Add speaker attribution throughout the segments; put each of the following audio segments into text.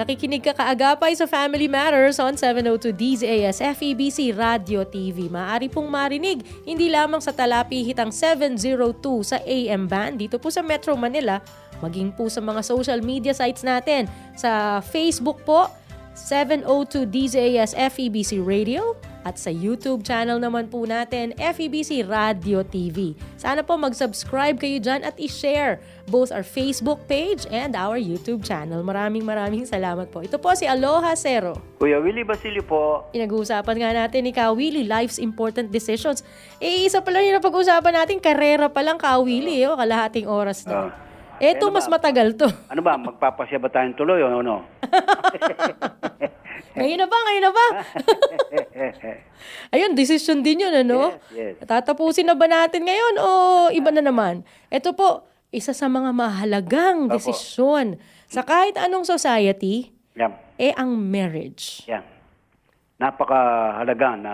Speaker 1: Nakikinig ka kaagapay sa Family Matters on 702 DZAS FEBC Radio TV. Maaari pong marinig hindi lamang sa talapihitang 702 sa AM band dito po sa Metro Manila, maging po sa mga social media sites natin. Sa Facebook po, 702 DZAS FEBC Radio at sa YouTube channel naman po natin, FEBC Radio TV. Sana po mag-subscribe kayo dyan at i-share both our Facebook page and our YouTube channel. Maraming maraming salamat po. Ito po si Aloha Cero.
Speaker 2: Kuya Willie Basilio po.
Speaker 1: Pinag-uusapan nga natin ni Kawili, Life's Important Decisions. Eh, isa pa lang yung napag-uusapan natin, karera pa lang Kawili, oh, kalahating oras na.
Speaker 2: Ah.
Speaker 1: Eto,
Speaker 2: Ano
Speaker 1: mas
Speaker 2: ba?
Speaker 1: matagal to.
Speaker 2: Ano ba, magpapasya ba tayong tuloy o ano?
Speaker 1: ngayon na ba, ngayon na ba? Ayun, decision din yun, ano?
Speaker 2: Yes, yes.
Speaker 1: Tatapusin na ba natin ngayon o iba na naman? Ito po, isa sa mga mahalagang
Speaker 2: Opo.
Speaker 1: desisyon sa kahit anong society,
Speaker 2: Yan.
Speaker 1: eh ang marriage.
Speaker 2: Yan. Napakahalaga na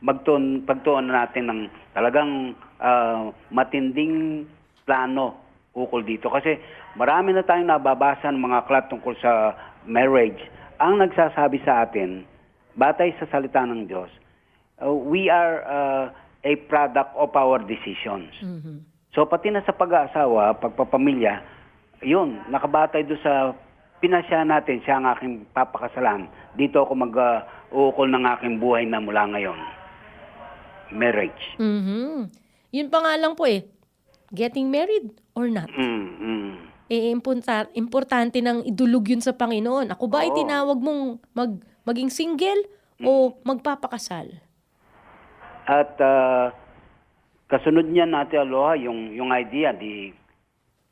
Speaker 2: magtuon, pagtuon natin ng talagang ah, matinding plano ukol dito. Kasi marami na tayong nababasa ng mga aklat tungkol sa marriage. Ang nagsasabi sa atin, batay sa salita ng Diyos, uh, we are uh, a product of our decisions.
Speaker 1: Mhm.
Speaker 2: So pati na sa pag-aasawa, pagpapamilya, yun, nakabatay doon sa pinasya natin siya ang aking papakasalan. Dito ako mag-uukol ng aking buhay na mula ngayon. Marriage.
Speaker 1: Mhm. Yun pa nga lang po eh, getting married or not.
Speaker 2: Mm, mm.
Speaker 1: Eh, impunta- importante nang idulog yun sa Panginoon. Ako ba ay
Speaker 2: Oo.
Speaker 1: tinawag mong mag, maging single o magpapakasal?
Speaker 2: At ah, kasunod niya natin aloha yung yung idea di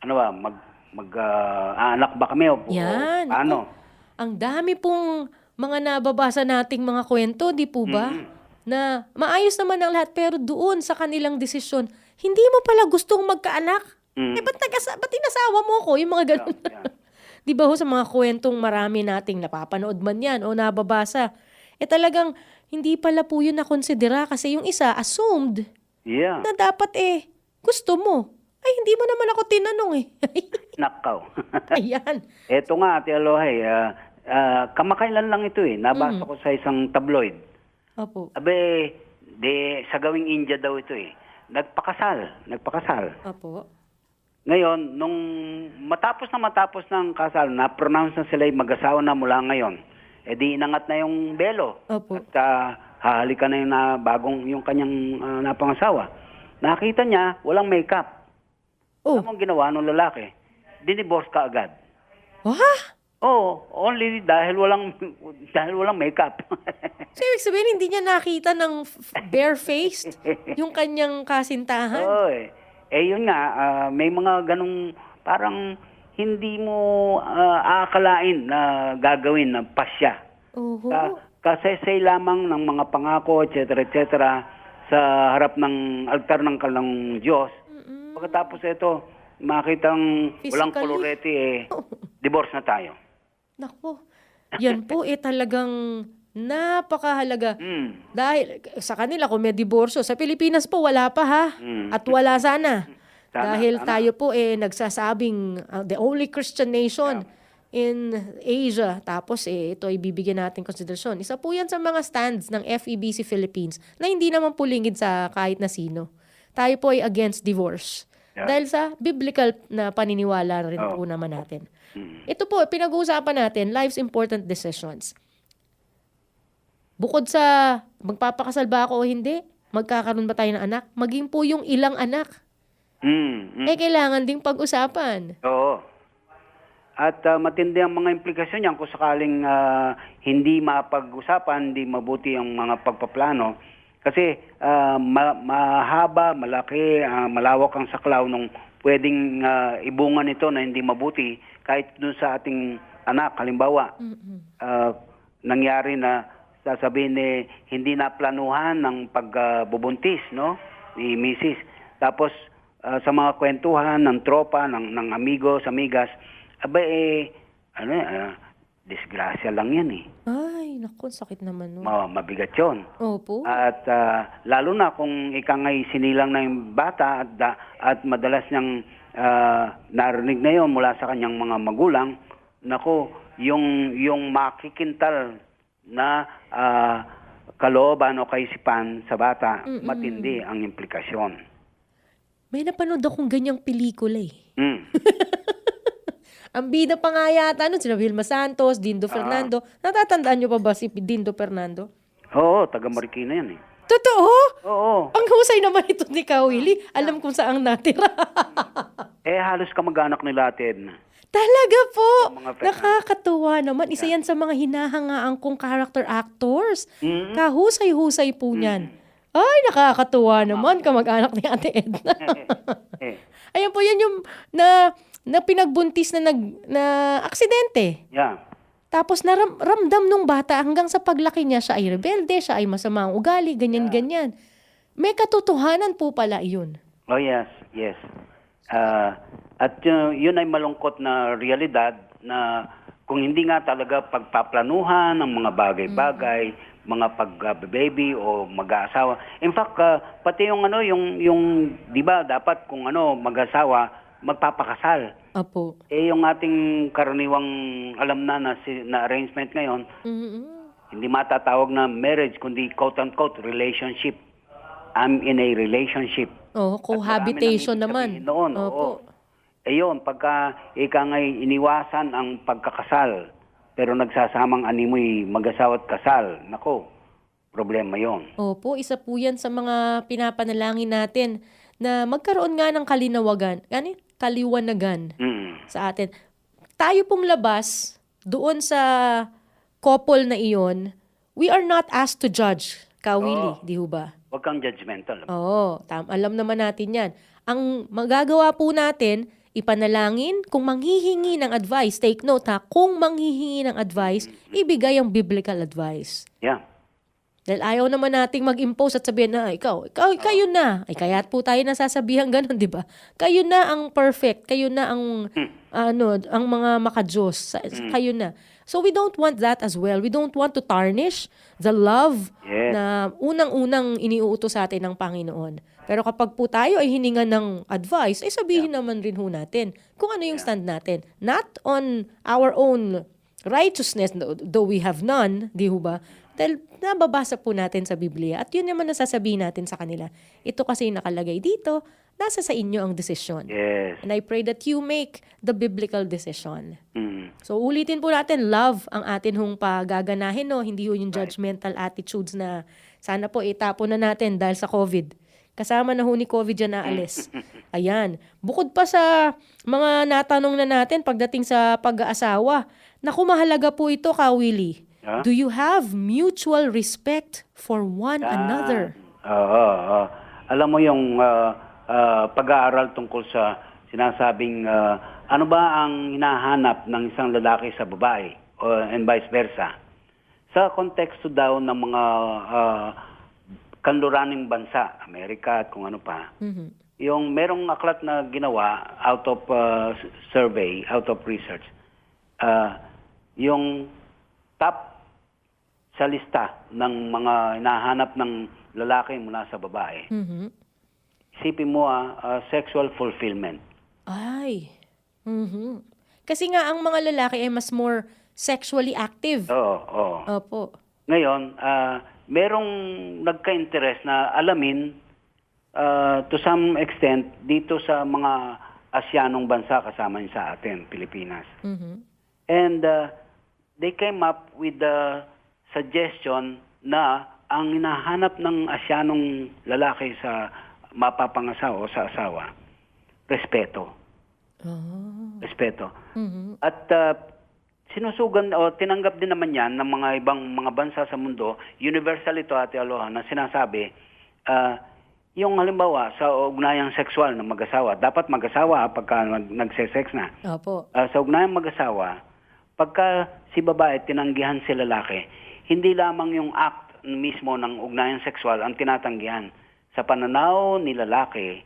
Speaker 2: ano ba mag mag ah, aanak ba kami o, o
Speaker 1: Yan.
Speaker 2: paano?
Speaker 1: Ang dami pong mga nababasa nating mga kwento, di po ba? Na maayos naman ang lahat pero doon sa kanilang desisyon, hindi mo pala gustong magkaanak.
Speaker 2: Mm.
Speaker 1: Eh, ba't, nagasa- ba't inasawa mo ko? Yung mga ganun.
Speaker 2: Yeah,
Speaker 1: di ba ho sa mga kwentong marami nating napapanood man yan o nababasa, eh talagang hindi pala po yun nakonsidera kasi yung isa assumed
Speaker 2: yeah.
Speaker 1: na dapat eh gusto mo. Ay, hindi mo naman ako tinanong eh.
Speaker 2: Nakaw.
Speaker 1: Ayan.
Speaker 2: Eto nga, Ate Alohay, ah, ah, kamakailan lang ito eh. Nabasa
Speaker 1: Mm.
Speaker 2: ko sa isang tabloid.
Speaker 1: Opo.
Speaker 2: Abe, de, sa gawing India daw ito eh. Nagpakasal, nagpakasal.
Speaker 1: Opo.
Speaker 2: Ngayon, nung matapos na matapos ng kasal, na-pronounce na sila mag-asawa na mula ngayon, eh di inangat na yung belo.
Speaker 1: Opo.
Speaker 2: At ah, hahalikan na yung na bagong yung kanyang ah, napangasawa. Nakita niya, walang makeup.
Speaker 1: Oh.
Speaker 2: Ano ang ginawa ng lalaki? Dinivorce ka agad.
Speaker 1: Wah!
Speaker 2: Oh, only dahil walang dahil walang makeup.
Speaker 1: So, ibig sabihin, hindi niya nakita ng bare-faced yung kanyang kasintahan.
Speaker 2: Oo eh. Eh yun nga, ah, may mga ganong parang hindi mo ah, aakalain na gagawin ng pasya.
Speaker 1: Oho.
Speaker 2: Ka, kasesay lamang ng mga pangako, etc. etc. sa harap ng altar ng kalang Diyos. Pagkatapos ito, makitang walang
Speaker 1: Physically.
Speaker 2: kolorete eh, divorce na tayo.
Speaker 1: Nako. Yan po eh talagang napakahalaga.
Speaker 2: Mm.
Speaker 1: Dahil sa kanila kung may diborsyo, sa Pilipinas po wala pa ha.
Speaker 2: Mm.
Speaker 1: At wala sana.
Speaker 2: Sana,
Speaker 1: Dahil
Speaker 2: sana.
Speaker 1: tayo po eh nagsasabing uh, the only Christian nation in Asia. Tapos eh ito ay bibigyan natin konsiderasyon. Isa po yan sa mga stands ng FEBC Philippines na hindi naman po lingid sa kahit na sino. Tayo po ay against divorce.
Speaker 2: Yeah.
Speaker 1: Dahil sa biblical na paniniwala rin
Speaker 2: Oh.
Speaker 1: po naman natin.
Speaker 2: Mm.
Speaker 1: Ito po, pinag-uusapan natin, life's important decisions. Bukod sa magpapakasal ba ako o hindi, magkakaroon ba tayo ng anak, maging po yung ilang anak,
Speaker 2: Mm. Mm.
Speaker 1: eh kailangan ding pag-usapan.
Speaker 2: Oo. At ah, matindi ang mga implikasyon niyan kung sakaling ah, hindi mapag-usapan, hindi mabuti ang mga pagpaplano. Kasi ah, ma- mahaba, malaki, ah, malawak ang saklaw nung pwedeng ah, ibungan ito na hindi mabuti kahit dun sa ating anak. Halimbawa,
Speaker 1: Mm-mm.
Speaker 2: ah, nangyari na sasabihin eh, hindi na planuhan ng pagbubuntis no ni Mrs. Tapos ah, sa mga kwentuhan ng tropa, ng, ng amigos, amigas, aba eh, ano ah, disgrasya lang yan eh.
Speaker 1: Ay, naku, sakit naman nun.
Speaker 2: Ma- mabigat yun.
Speaker 1: Opo.
Speaker 2: At ah, lalo na kung ika nga'y sinilang na yung bata at, da- at madalas niyang ah, narinig na yon mula sa kanyang mga magulang, nako, yung yung makikintal na ah, kalooban o kaisipan sa bata, matindi ang implikasyon.
Speaker 1: May napanood akong ganyang pelikula eh.
Speaker 2: Mm.
Speaker 1: Ang bida pa nga yata nun, sila Vilma Santos, Dindo Fernando. Natatandaan nyo pa ba si Dindo Fernando?
Speaker 2: Oo, taga Marikina yan eh.
Speaker 1: Totoo?
Speaker 2: Oo.
Speaker 1: Ang husay naman ito ni Kawili. Alam kung saan natira.
Speaker 2: Eh, halos kamag-anak nila Ted.
Speaker 1: Talaga po.
Speaker 2: mga Fernando.
Speaker 1: Nakakatuwa naman. Isa yan sa mga hinahangaan kong character actors.
Speaker 2: Mm.
Speaker 1: Kahusay-husay po niyan. Ay, nakakatuwa naman kamag-anak ni Ate Edna.
Speaker 2: Eh,
Speaker 1: Ayan po yan yung na, na pinagbuntis na nag na aksidente.
Speaker 2: yeah.
Speaker 1: Tapos naramdam nung bata hanggang sa paglaki niya siya ay rebelde, siya ay masama ang ugali, ganyan-ganyan. May katotohanan po pala yun.
Speaker 2: Oh yes, yes. Ah, at uh, yun ay malungkot na realidad na kung hindi nga talaga pagpaplanuhan ng mga bagay-bagay, mga pag-baby o mag-aasawa. In fact, ah, pati yung ano, yung yung 'di ba dapat kung ano mag-asawa, magpapakasal.
Speaker 1: Apo.
Speaker 2: Eh yung ating karaniwang alam na na, si, na arrangement ngayon,
Speaker 1: mm
Speaker 2: hindi matatawag na marriage kundi quote-unquote relationship. I'm in a relationship.
Speaker 1: Oh, cohabitation
Speaker 2: At
Speaker 1: naman.
Speaker 2: Noon,
Speaker 1: Opo.
Speaker 2: oo. Eh yun, pagka ika ngay iniwasan ang pagkakasal, pero nagsasamang animoy mag-asawa at kasal, nako, problema yon.
Speaker 1: Opo, isa po yan sa mga pinapanalangin natin na magkaroon nga ng kalinawagan, yun? Kaliwanagan
Speaker 2: Mm.
Speaker 1: sa atin. Tayo pong labas doon sa couple na iyon, we are not asked to judge, Kawili, di ho ba?
Speaker 2: Huwag kang judgmental.
Speaker 1: Oo, tam alam naman natin 'yan. Ang magagawa po natin, ipanalangin kung manghihingi ng advice. Take note ha, kung manghihingi ng advice, ibigay ang biblical advice.
Speaker 2: Yeah.
Speaker 1: Dahil ayaw naman nating mag-impose at sabihin na, ikaw, ikaw, kayo na. Ay, kaya po tayo nasasabihan ganun, di ba? Kayo na ang perfect. Kayo na ang, ano, ang mga makajos. Sa- Kayo na. So we don't want that as well. We don't want to tarnish the love
Speaker 2: Yes.
Speaker 1: na unang-unang iniuutos sa atin ng Panginoon. Pero kapag po tayo ay hininga ng advice, ay sabihin naman rin ho natin kung ano yung stand natin. Not on our own righteousness, though we have none, di ho ba? Dahil nababasa po natin sa Biblia at yun naman nasasabihin natin sa kanila. Ito kasi yung nakalagay dito, nasa sa inyo ang desisyon.
Speaker 2: Yes.
Speaker 1: And I pray that you make the biblical decision.
Speaker 2: Mm.
Speaker 1: So ulitin po natin, love ang atin hong pagaganahin, no? Hindi ho yung judgmental attitudes na sana po itapo na natin dahil sa COVID. Kasama na ho ni COVID yan naalis. Ayan. Bukod pa sa mga natanong na natin pagdating sa pag-aasawa, naku mahalaga po ito, Kawili.
Speaker 2: Ah?
Speaker 1: Do you have mutual respect for one another?
Speaker 2: Oo, oo. Alam mo yung ah, ah, pag-aaral tungkol sa sinasabing ah, ano ba ang hinahanap ng isang lalaki sa babae o and vice versa. Sa konteksto daw ng mga ah, kanluraning bansa, Amerika at kung ano pa,
Speaker 1: Mhm.
Speaker 2: yung merong aklat na ginawa out of ah, s- survey, out of research, ah, yung top sa lista ng mga hinahanap ng lalaki mula sa babae.
Speaker 1: Mhm.
Speaker 2: Isipin mo ah, ah, sexual fulfillment.
Speaker 1: Ay. Mhm. Kasi nga ang mga lalaki ay mas more sexually active.
Speaker 2: Oo, oo.
Speaker 1: Opo.
Speaker 2: Ngayon, ah, merong nagka-interest na alamin ah, to some extent dito sa mga Asyanong bansa kasama niyo sa atin, Pilipinas.
Speaker 1: Mhm.
Speaker 2: And uh, they came up with the suggestion na ang hinahanap ng asyanong lalaki sa mapapangasawa o sa asawa, respeto.
Speaker 1: Oh.
Speaker 2: Respeto.
Speaker 1: Mhm.
Speaker 2: At uh, sinusugan o tinanggap din naman yan ng mga ibang mga bansa sa mundo, universal ito Ate Aloha, na sinasabi, uh, yung halimbawa sa ugnayang sexual ng mag-asawa, dapat mag-asawa pagka nag- nagse-sex na.
Speaker 1: Opo.
Speaker 2: Ah, sa ugnayang mag-asawa, pagka si babae tinanggihan si lalaki, hindi lamang yung act mismo ng ugnayang sexual ang tinatanggihan. Sa pananaw ni lalaki,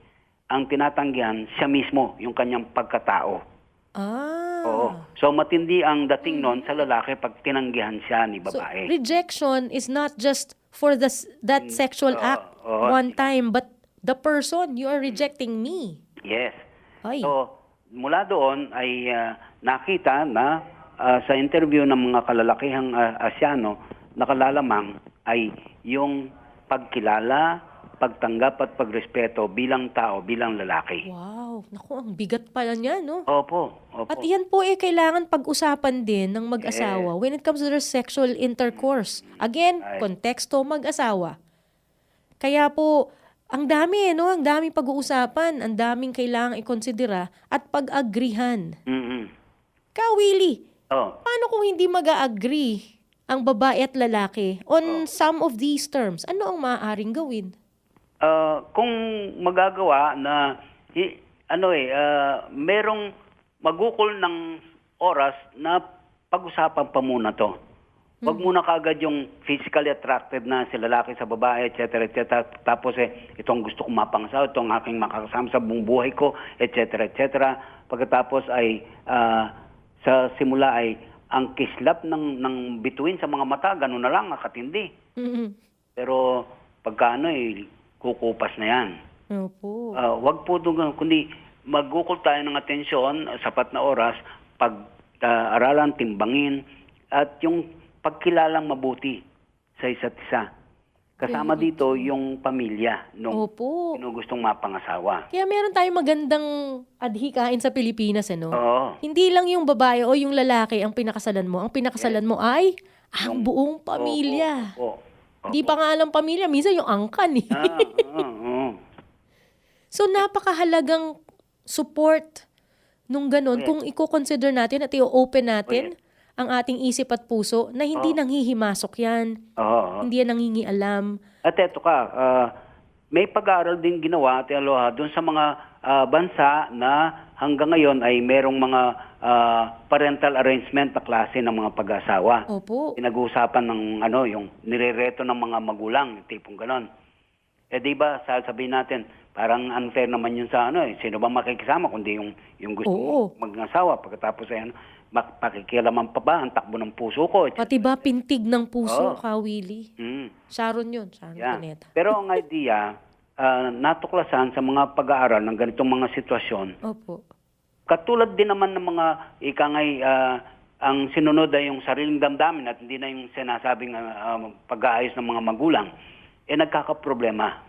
Speaker 2: ang tinatanggihan siya mismo, yung kanyang pagkatao.
Speaker 1: Ah.
Speaker 2: Oo. So matindi ang dating noon sa lalaki pag tinanggihan siya ni
Speaker 1: So,
Speaker 2: babae.
Speaker 1: rejection is not just for the that sexual
Speaker 2: oo,
Speaker 1: act
Speaker 2: oo.
Speaker 1: one time, but the person you are rejecting me.
Speaker 2: yes.
Speaker 1: Ay.
Speaker 2: So, mula doon ay ah, nakita na ah, sa interview ng mga kalalakihang ah, Asyano, nakalalamang ay yung pagkilala, pagtanggap at pagrespeto bilang tao, bilang lalaki.
Speaker 1: Wow, naku, ang bigat pala niya, no?
Speaker 2: Opo, opo.
Speaker 1: At yan po eh kailangan pag-usapan din ng mag-asawa when it comes to their sexual intercourse. Again,
Speaker 2: Ay.
Speaker 1: konteksto mag-asawa. Kaya po, ang dami eh, no? Ang daming pag-uusapan, ang daming kailangan ikonsidera at pag-agrihan.
Speaker 2: Mm-mm.
Speaker 1: Kawili,
Speaker 2: Oh,
Speaker 1: paano kung hindi mag-agree ang babae at lalaki on some of these terms? Ano ang maaaring gawin?
Speaker 2: Ah, kung magagawa na hi- ano eh ah, merong magukol ng oras na pag-usapan pa muna to. Huwag muna kagad yung physically attracted na si lalaki sa babae, etc. etc. Tapos eh, itong gusto kong mapangasawa, itong aking makakasama sa buong buhay ko, etc. etc. Pagkatapos ay ah, sa simula ay ang kislap ng, ng bituin sa mga mata, ganun na lang, katindi.
Speaker 1: Mhm.
Speaker 2: Pero pagka ano eh, kukupas na yan.
Speaker 1: Opo.
Speaker 2: Ah, wag po doon, kundi magukol tayo ng atensyon, ah, sapat na oras, pag-aralan, timbangin, at yung pagkilalang mabuti sa isa't isa. Kasama dito yung pamilya nung
Speaker 1: Opo.
Speaker 2: gustong mapangasawa.
Speaker 1: Kaya meron tayong magandang adhikain sa Pilipinas, ano?
Speaker 2: Oo.
Speaker 1: Hindi lang yung babae o yung lalaki ang pinakasalan mo. Ang pinakasalan mo ay ang buong pamilya.
Speaker 2: Opo. Opo.
Speaker 1: Di pa nga alam pamilya, minsan yung angkan eh.
Speaker 2: Ah, oo, oo.
Speaker 1: So napakahalagang support nung ganun kung i-consider natin at i-open natin ang ating isip at puso na hindi nanghihimasok yan.
Speaker 2: Oo.
Speaker 1: Hindi yan nangingialam.
Speaker 2: At eto ka, ah, may pag-aaral din ginawa, Ate Aloha, doon sa mga ah, bansa na hanggang ngayon ay merong mga ah, parental arrangement na klase ng mga pag-asawa.
Speaker 1: Opo.
Speaker 2: Pinag-uusapan ng ano, yung nirereto ng mga magulang, tipong ganon. Eh di ba, sasabihin natin, parang unfair naman yun sa ano eh. Sino ba makikisama kundi yung, yung gusto
Speaker 1: Oo.
Speaker 2: mag-asawa. Pagkatapos ay ano, mak- pakikialaman pa ba ang takbo ng puso ko.
Speaker 1: Pati ba pintig ng puso,
Speaker 2: Oo.
Speaker 1: Kawili?
Speaker 2: Mm.
Speaker 1: Sharon yun, Sharon
Speaker 2: Yan.
Speaker 1: Cuneta.
Speaker 2: Pero ang idea, ah, natuklasan sa mga pag-aaral ng ganitong mga sitwasyon,
Speaker 1: Opo.
Speaker 2: katulad din naman ng mga ikangay ah, ang sinunod ay yung sariling damdamin at hindi na yung sinasabing ah, ah, pag-aayos ng mga magulang, eh nagkakaproblema.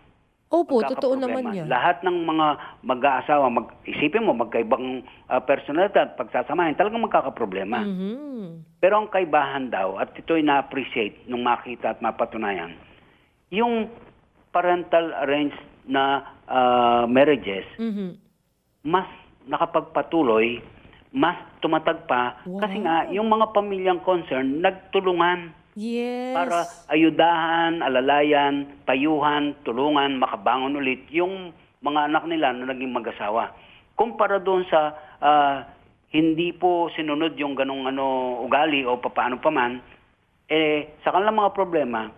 Speaker 1: Opo, totoo naman yan.
Speaker 2: Lahat ng mga mag-aasawa, mag isipin mo, magkaibang ah, personalidad, pagsasamahin, talagang magkakaproblema.
Speaker 1: Mhm.
Speaker 2: Pero ang kaibahan daw, at ito'y na-appreciate nung makita at mapatunayan, yung parental arranged na ah, marriages,
Speaker 1: Mhm.
Speaker 2: mas nakapagpatuloy, mas tumatag pa,
Speaker 1: Wow.
Speaker 2: kasi nga, yung mga pamilyang concerned, nagtulungan
Speaker 1: Yes.
Speaker 2: para ayudahan, alalayan, payuhan, tulungan, makabangon ulit yung mga anak nila na naging mag-asawa. Kumpara doon sa ah, hindi po sinunod yung ganong ano ugali o papaano pa man, eh sa kanilang mga problema,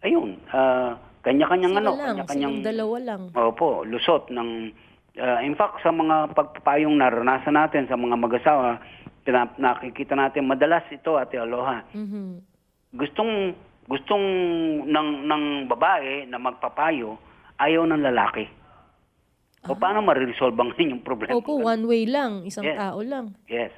Speaker 2: ayun, ah, kanya-kanyang ano, kanya-kanyang
Speaker 1: dalawa lang.
Speaker 2: Opo, lusot ng ah, in fact sa mga pagpapayong naranasan natin sa mga mag-asawa, nakikita natin madalas ito Ate Aloha
Speaker 1: Mhm.
Speaker 2: Gustong gustong ng ng babae na magpapayo ayaw ng lalaki. O paano ma-resolve ang inyong problema?
Speaker 1: Opo, one way lang, isang
Speaker 2: Yes.
Speaker 1: tao lang.
Speaker 2: Yes.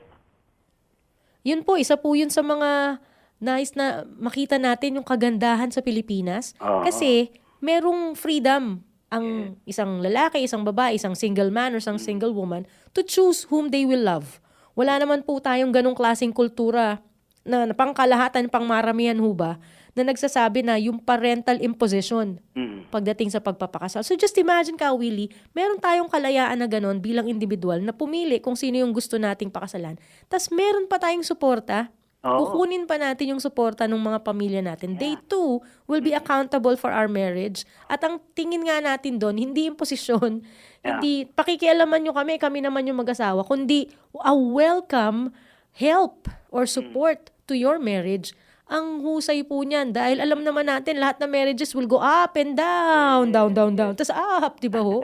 Speaker 1: Yun po, isa po yun sa mga nice na makita natin yung kagandahan sa Pilipinas.
Speaker 2: Oo.
Speaker 1: Kasi merong freedom ang isang lalaki, isang babae, isang single man or isang single woman to choose whom they will love. Wala naman po tayong ganong klaseng kultura na, na pangkalahatan, pangmaramihan ho ba, na nagsasabi na yung parental imposition
Speaker 2: Mm.
Speaker 1: pagdating sa pagpapakasal. So just imagine ka, Willie, meron tayong kalayaan na ganon bilang individual na pumili kung sino yung gusto nating pakasalan. Tapos meron pa tayong suporta.
Speaker 2: Oo.
Speaker 1: Kukunin pa natin yung suporta ng mga pamilya natin. They too will be accountable for our marriage. At ang tingin nga natin doon, hindi imposisyon,
Speaker 2: Yeah.
Speaker 1: hindi pakikialaman nyo kami, kami naman yung mag-asawa, kundi a welcome help or support to your marriage ang husay po niyan. Dahil alam naman natin, lahat ng marriages will go up and down, down, down, down. Tapos up, di ba ho?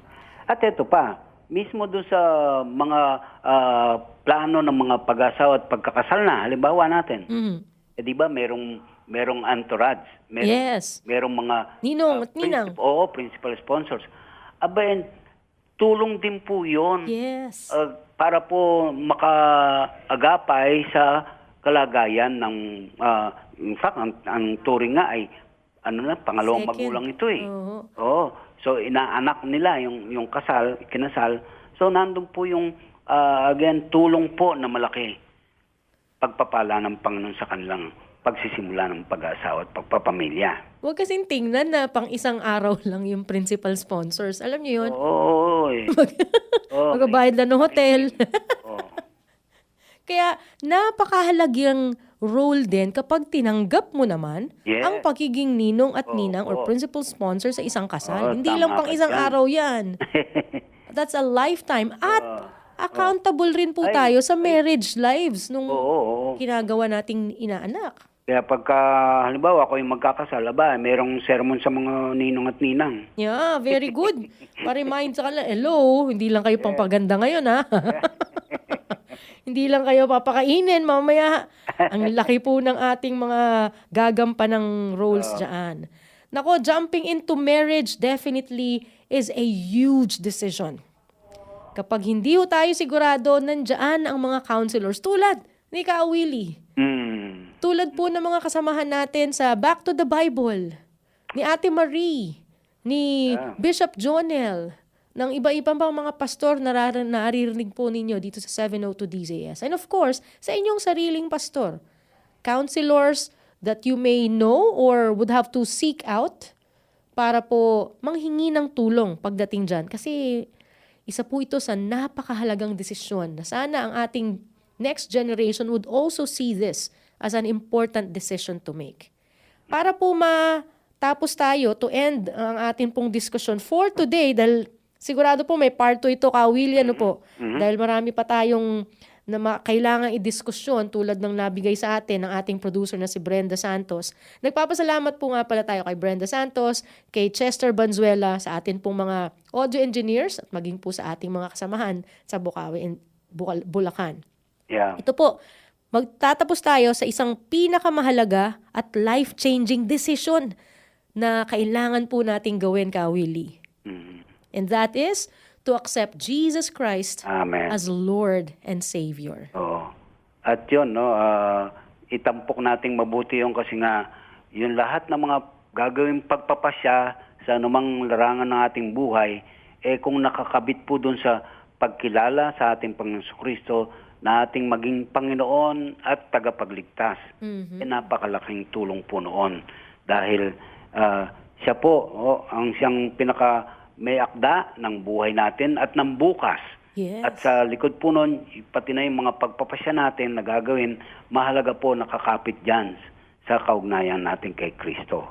Speaker 2: At ito pa, mismo doon sa mga ah, plano ng mga pag-asawa at pagkakasal na, halimbawa natin,
Speaker 1: Mhm.
Speaker 2: eh di ba merong merong entourage, merong,
Speaker 1: Yes.
Speaker 2: merong mga
Speaker 1: Ninong
Speaker 2: ah,
Speaker 1: at ninang.
Speaker 2: oo, principal sponsors. Aba, and tulong din po 'yon.
Speaker 1: Yes.
Speaker 2: Uh, para po makaagapay sa kalagayan ng ah, in fact ang, ang turing nga ay ano na pangalawang
Speaker 1: Second.
Speaker 2: magulang ito eh.
Speaker 1: Oo.
Speaker 2: Oo. So inaanak nila yung yung kasal, kinasal. So nandun po yung ah, again tulong po na malaki pagpapala ng Panginoon sa kanilang pagsisimula ng pag-aasawa at pagpapamilya.
Speaker 1: Huwag kasing tingnan na pang isang araw lang yung principal sponsors. Alam niyo yun?
Speaker 2: Oo. eh. Oo.
Speaker 1: Magbabayad lang ng hotel.
Speaker 2: Oo.
Speaker 1: Kaya napakahalagang role din kapag tinanggap mo naman
Speaker 2: Yes.
Speaker 1: ang pagiging ninong at
Speaker 2: Oo,
Speaker 1: ninang or
Speaker 2: oo.
Speaker 1: principal sponsor sa isang kasal.
Speaker 2: Oo,
Speaker 1: Hindi lang pang isang
Speaker 2: dyan.
Speaker 1: araw yan. That's a lifetime. At accountable rin po
Speaker 2: Ay,
Speaker 1: tayo sa marriage lives nung
Speaker 2: Oo, oo.
Speaker 1: ginagawa nating inaanak.
Speaker 2: Kaya pagka, halimbawa, ako yung magkakasal, aba, merong sermon sa mga ninong at ninang.
Speaker 1: Yeah, very good. Pa-remind sa kanila, hello, hindi lang kayo pampaganda ngayon ha. hindi lang kayo papakainin mamaya. Ang laki po ng ating mga gagampan ng roles dyan. Nako, jumping into marriage definitely is a huge decision. Kapag hindi ho tayo sigurado, nandyan ang mga counselors tulad ni Ka Willie.
Speaker 2: Hmm.
Speaker 1: Tulad po ng mga kasamahan natin sa Back to the Bible, ni Ate Marie, ni
Speaker 2: Ah.
Speaker 1: Bishop Jonel, ng iba-ibang pang mga pastor na naririnig po ninyo dito sa 702 DZS. And of course, sa inyong sariling pastor. Counselors that you may know or would have to seek out para po manghingi ng tulong pagdating dyan. Kasi isa po ito sa napakahalagang desisyon na sana ang ating next generation would also see this as an important decision to make. Para po matapos tayo to end ang ating pong discussion for today dahil sigurado po may part 2 ito ka William ano po dahil marami pa tayong na ma- kailangang idiskusyon tulad ng nabigay sa atin ng ating producer na si Brenda Santos. Nagpapasalamat po nga pala tayo kay Brenda Santos, kay Chester Banzuela, sa atin pong mga audio engineers at maging po sa ating mga kasamahan sa Bukawi and Bulacan.
Speaker 2: Yeah.
Speaker 1: Ito po, magtatapos tayo sa isang pinakamahalaga at life-changing decision na kailangan po nating gawin, Ka Willie. And that is to accept Jesus Christ
Speaker 2: Amen.
Speaker 1: as Lord and Savior.
Speaker 2: Oo. At yun, no, ah, itampok nating mabuti yung kasi nga, yung lahat ng mga gagawing pagpapasya sa anumang larangan ng ating buhay, eh kung nakakabit po dun sa pagkilala sa ating Panginoon Kristo na ating maging Panginoon at tagapagligtas. Eh, napakalaking tulong po noon. Dahil ah, siya po, oh, ang siyang pinaka may akda ng buhay natin at ng bukas.
Speaker 1: Yes.
Speaker 2: At sa likod po nun, pati na yung mga pagpapasya natin na gagawin, mahalaga po nakakapit dyan sa kaugnayan natin kay Kristo.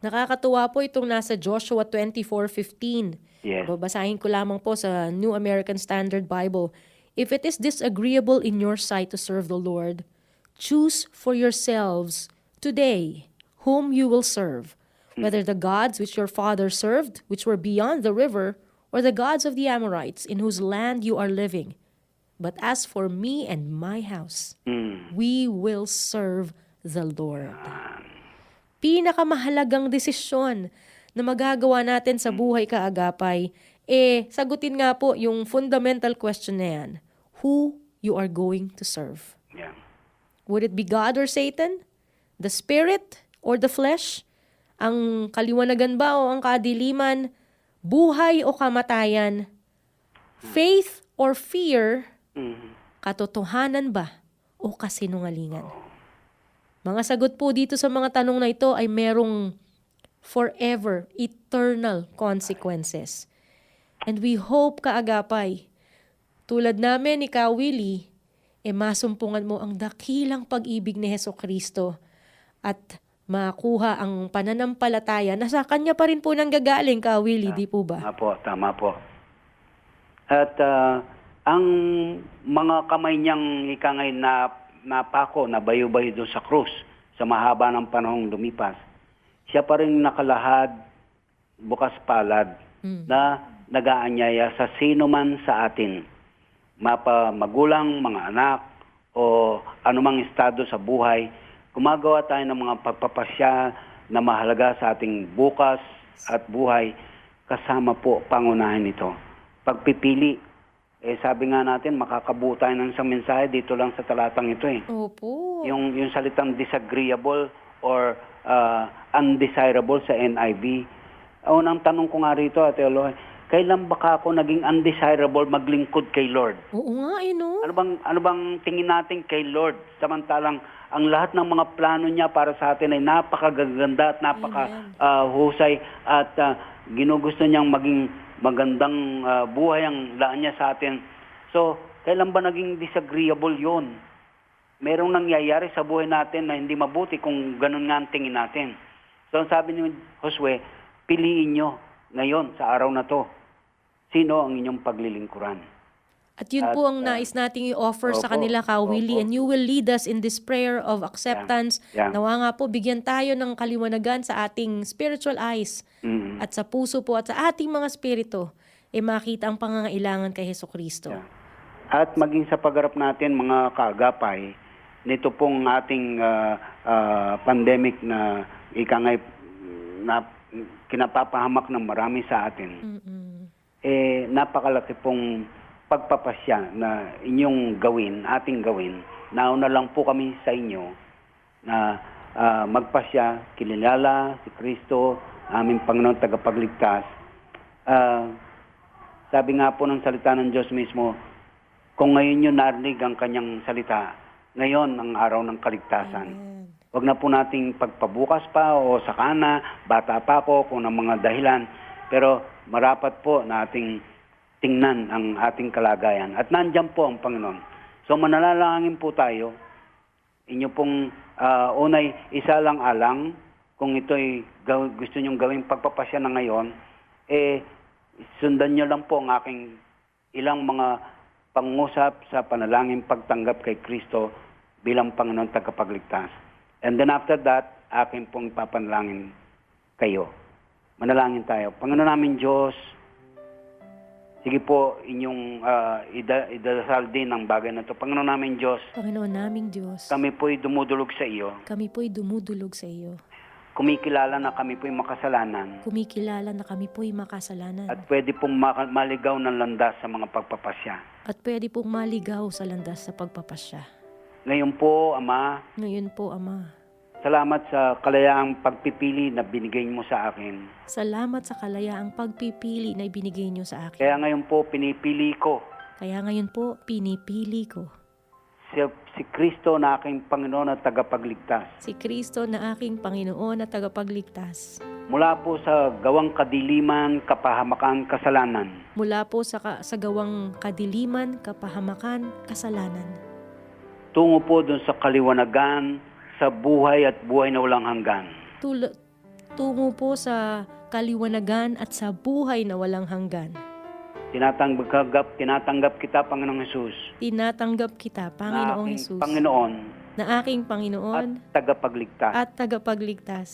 Speaker 1: Nakakatuwa po itong nasa Joshua 24:15.
Speaker 2: Yes.
Speaker 1: Babasahin ko lamang po sa New American Standard Bible. If it is disagreeable in your sight to serve the Lord, choose for yourselves today whom you will serve, whether the gods which your father served, which were beyond the river, or the gods of the Amorites in whose land you are living. But as for me and my house,
Speaker 2: Mm.
Speaker 1: we will serve the Lord pinakamahalagang desisyon na magagawa natin sa buhay kaagapay, eh, sagutin nga po yung fundamental question na yan. Who you are going to serve.
Speaker 2: Yeah.
Speaker 1: Would it be God or Satan? The spirit or the flesh? Ang kaliwanagan ba o ang kadiliman? Buhay o kamatayan? Faith or fear?
Speaker 2: Mm.
Speaker 1: Katotohanan ba o kasinungalingan? Mga sagot po dito sa mga tanong na ito ay merong forever, eternal consequences. And we hope kaagapay, tulad namin ni Ka Willie, e masumpungan mo ang dakilang pag-ibig ni Heso Kristo at makuha ang pananampalataya na sa Kanya pa rin po nang gagaling, Ka Willie, di po ba?
Speaker 2: Tama po, tama po. At ah, ang mga kamay niyang ika ngayon na napako, na bayo-bayo doon sa krus, sa mahaba ng panahong lumipas, siya pa rin nakalahad, bukas palad, na nagaanyaya sa sino man sa atin, mapa magulang, mga anak, o anumang estado sa buhay, gumagawa tayo ng mga pagpapasya na mahalaga sa ating bukas at buhay, kasama po pangunahin ito. Pagpipili Eh sabi nga natin, makakabuo tayo ng isang mensahe dito lang sa talatang ito eh.
Speaker 1: Opo.
Speaker 2: Yung, yung salitang disagreeable or uh, undesirable sa NIV. Unang tanong ko nga rito, Ate Eloy, kailan ba ka ako naging undesirable maglingkod kay Lord?
Speaker 1: Oo nga eh, no?
Speaker 2: Ano bang ano bang tingin natin kay Lord samantalang ang lahat ng mga plano niya para sa atin ay napakaganda at napaka ah, husay at ah, ginugusto niyang maging magandang ah, buhay ang laan niya sa atin. So, kailan ba naging disagreeable 'yon? Merong nangyayari sa buhay natin na hindi mabuti kung ganun nga ang tingin natin. So, ang sabi ni Josue, piliin nyo ngayon sa araw na to. Sino ang inyong paglilingkuran?
Speaker 1: At yun po ang nais nating i-offer sa kanila, Ka Willie. And you will lead us in this prayer of acceptance.
Speaker 2: Yeah, yeah.
Speaker 1: Nawa nga po, bigyan tayo ng kaliwanagan sa ating spiritual eyes
Speaker 2: Mm.
Speaker 1: at sa puso po at sa ating mga spirito, eh makita ang pangangailangan kay Heso Kristo.
Speaker 2: Yeah. At maging sa pagharap natin mga kaagapay, nito pong ating ah, ah, pandemic na ikangay na kinapapahamak ng marami sa atin,
Speaker 1: Mm-mm.
Speaker 2: eh napakalaki pong pagpapasya na inyong gawin, ating gawin. Nauna lang po kami sa inyo na ah, magpasya, kilala si Kristo, aming Panginoon tagapagligtas. Ah, sabi nga po ng salita ng Diyos mismo, kung ngayon nyo narinig ang kanyang salita, ngayon ang araw ng kaligtasan.
Speaker 1: Amen.
Speaker 2: Huwag na po nating pagpabukas pa o sakana, bata pa ako, kung ng mga dahilan. Pero marapat po na ating tingnan ang ating kalagayan. At nandyan po ang Panginoon. So manalangin po tayo. Inyo pong ah, unay isa lang alang kung ito'y gusto nyong gawing pagpapasya na ngayon, eh sundan nyo lang po ang aking ilang mga pangusap sa panalangin pagtanggap kay Kristo bilang Panginoon tagapagligtas. And then after that, akin pong ipapanalangin kayo. Manalangin tayo. Panginoon namin Diyos, sige po inyong ah, ida, idasal din ang bagay na to. Panginoon namin Diyos,
Speaker 1: Panginoon naming Diyos,
Speaker 2: kami po'y dumudulog sa iyo.
Speaker 1: kami po'y dumudulog sa iyo.
Speaker 2: Kumikilala na kami po'y makasalanan
Speaker 1: Kumikilala na kami po'y makasalanan.
Speaker 2: at pwede pong maligaw ng landas sa mga pagpapasya.
Speaker 1: At pwede pong maligaw sa landas sa pagpapasya.
Speaker 2: Ngayon po, Ama,
Speaker 1: Ngayon po, Ama,
Speaker 2: salamat sa kalayaang pagpipili na binigay mo sa akin.
Speaker 1: salamat sa kalayaang pagpipili na ibinigay niyo sa akin.
Speaker 2: Kaya ngayon po, pinipili ko
Speaker 1: Kaya ngayon po, pinipili ko
Speaker 2: si, si Kristo na aking Panginoon at tagapagligtas.
Speaker 1: si Kristo na aking Panginoon at tagapagligtas.
Speaker 2: Mula po sa gawang kadiliman, kapahamakan, kasalanan.
Speaker 1: Mula po sa, ka- sa gawang kadiliman, kapahamakan, kasalanan.
Speaker 2: Tungo po dun sa kaliwanagan, sa buhay at buhay na walang hanggan.
Speaker 1: Tul- tungo po sa kaliwanagan at sa buhay na walang hanggan.
Speaker 2: Tinatanggap, tinatanggap kita, Panginoong Jesus,
Speaker 1: Tinatanggap kita,
Speaker 2: na
Speaker 1: Panginoong
Speaker 2: aking
Speaker 1: Jesus,
Speaker 2: Panginoon
Speaker 1: na aking
Speaker 2: at
Speaker 1: Panginoon
Speaker 2: tagapagligtas.
Speaker 1: at tagapagligtas.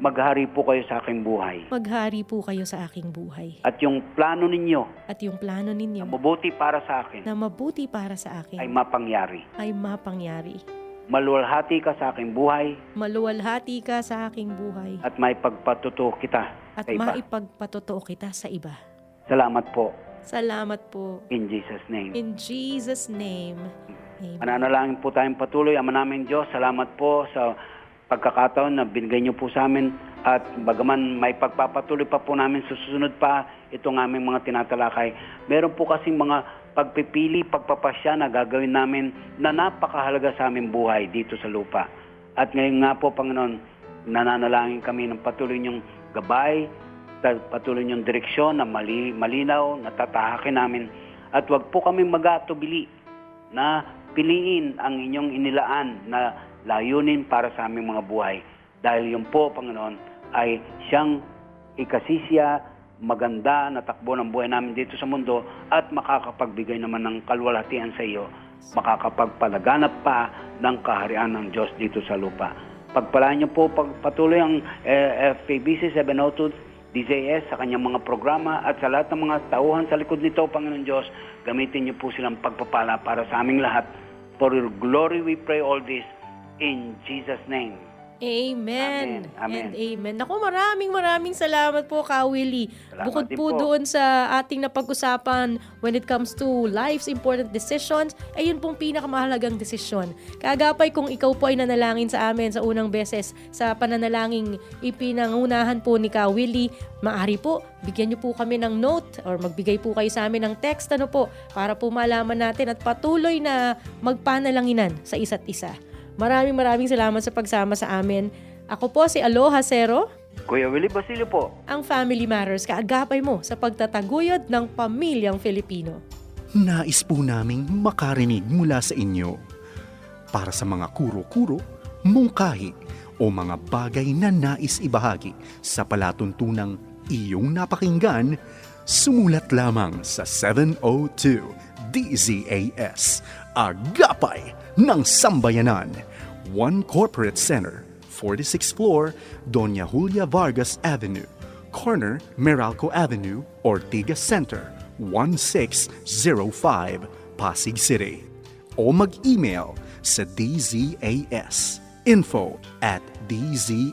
Speaker 2: Maghari po kayo sa aking buhay.
Speaker 1: Maghari po kayo sa aking buhay.
Speaker 2: At yung plano ninyo
Speaker 1: At yung plano
Speaker 2: na
Speaker 1: ninyo
Speaker 2: mabuti para sa akin
Speaker 1: na mabuti para sa
Speaker 2: ay
Speaker 1: akin
Speaker 2: mapangyari.
Speaker 1: ay mapangyari.
Speaker 2: Maluwalhati ka sa aking buhay
Speaker 1: Maluwalhati ka sa aking buhay
Speaker 2: at may pagpatuto kita
Speaker 1: at
Speaker 2: sa iba.
Speaker 1: maipagpatotoo kita sa iba.
Speaker 2: Salamat po.
Speaker 1: Salamat po.
Speaker 2: In Jesus' name.
Speaker 1: In Jesus' name. Amen.
Speaker 2: Mananalangin po tayong patuloy. Ama namin Diyos, salamat po sa pagkakataon na binigay niyo po sa amin at bagaman may pagpapatuloy pa po namin susunod pa itong aming mga tinatalakay. Meron po kasing mga pagpipili, pagpapasya na gagawin namin na napakahalaga sa aming buhay dito sa lupa. At ngayon nga po, Panginoon, nananalangin kami ng patuloy niyong gabay, patuloy niyong direksyon na mali, malinaw, natatahakin namin. At wag po kami magatubili na piliin ang inyong inilaan na layunin para sa aming mga buhay. Dahil yun po, Panginoon, ay siyang ikasisya, maganda na takbo ng buhay namin dito sa mundo at makakapagbigay naman ng kalwalhatian sa iyo, makakapagpalaganap pa ng kaharian ng Diyos dito sa lupa. Pagpalaan niyo po pagpatuloy ang eh, FABC 702 DJS sa kanyang mga programa at sa lahat ng mga tauhan sa likod nito, Panginoon Diyos, gamitin niyo po silang pagpapala para sa aming lahat. For your glory we pray all this in Jesus' name.
Speaker 1: Amen.
Speaker 2: Amen.
Speaker 1: And amen. Naku, maraming maraming salamat po, Ka Willie.
Speaker 2: Salamat
Speaker 1: Bukod po,
Speaker 2: po.
Speaker 1: doon sa ating napag-usapan when it comes to life's important decisions, ay yun pong pinakamahalagang desisyon. Kagapay kung ikaw po ay nanalangin sa amin sa unang beses sa pananalangin ipinangunahan po ni Ka Willie, maari po, bigyan niyo po kami ng note or magbigay po kayo sa amin ng text ano po para po malaman natin at patuloy na magpanalanginan sa isa't isa. Maraming maraming salamat sa pagsama sa amin. Ako po si Aloha Cero,
Speaker 2: Kuya Willie Basilio po.
Speaker 1: ang Family Matters kaagapay mo sa pagtataguyod ng pamilyang Filipino.
Speaker 3: Nais po naming makarinig mula sa inyo para sa mga kuro-kuro, mungkahi o mga bagay na nais ibahagi sa palatuntunang iyong napakinggan, sumulat lamang sa 702 DZAS, Agapay ng Sambayanan, One Corporate Center, 46th floor, Doña Julia Vargas Avenue, corner Meralco Avenue, Ortigas Center, 1605, Pasig City. O mag-email sa dzas info at dzas.febc.ph.